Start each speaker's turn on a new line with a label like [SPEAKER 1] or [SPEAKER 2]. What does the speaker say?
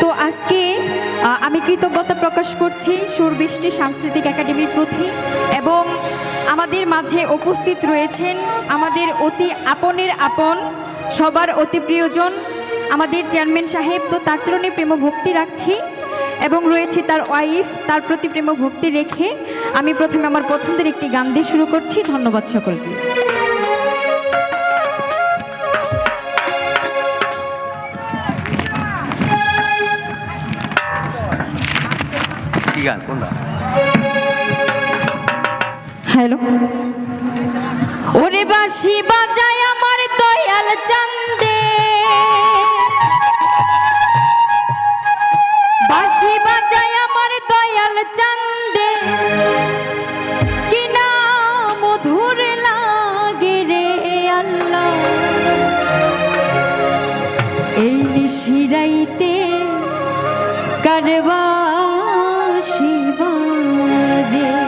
[SPEAKER 1] তো আজকে আমি কৃতজ্ঞতা প্রকাশ করছি সুরবৃষ্টি সাংস্কৃতিক একাডেমির প্রতি এবং আমাদের মাঝে উপস্থিত রয়েছেন আমাদের অতি আপনের আপন, সবার অতি প্রিয়জন, আমাদের চেয়ারম্যান সাহেব। তো তার চরণে প্রেম ভক্তি রাখছি এবং রয়েছে তার ওয়াইফ, তার প্রতি প্রেম ভক্তি রেখে আমি প্রথমে আমার পছন্দের একটি গান দিয়ে শুরু করছি। ধন্যবাদ সকলকে।
[SPEAKER 2] গান কোনটা
[SPEAKER 1] হ্যালো ওরে বাঁশি বাজায় আমার দয়াল চান্দে বাঁশি বাজায় আমার দয়াল চান্দে কিনা মধুর লাগে রে আল্লাহ এই নিশিরাইতে কারবাসি
[SPEAKER 3] easy.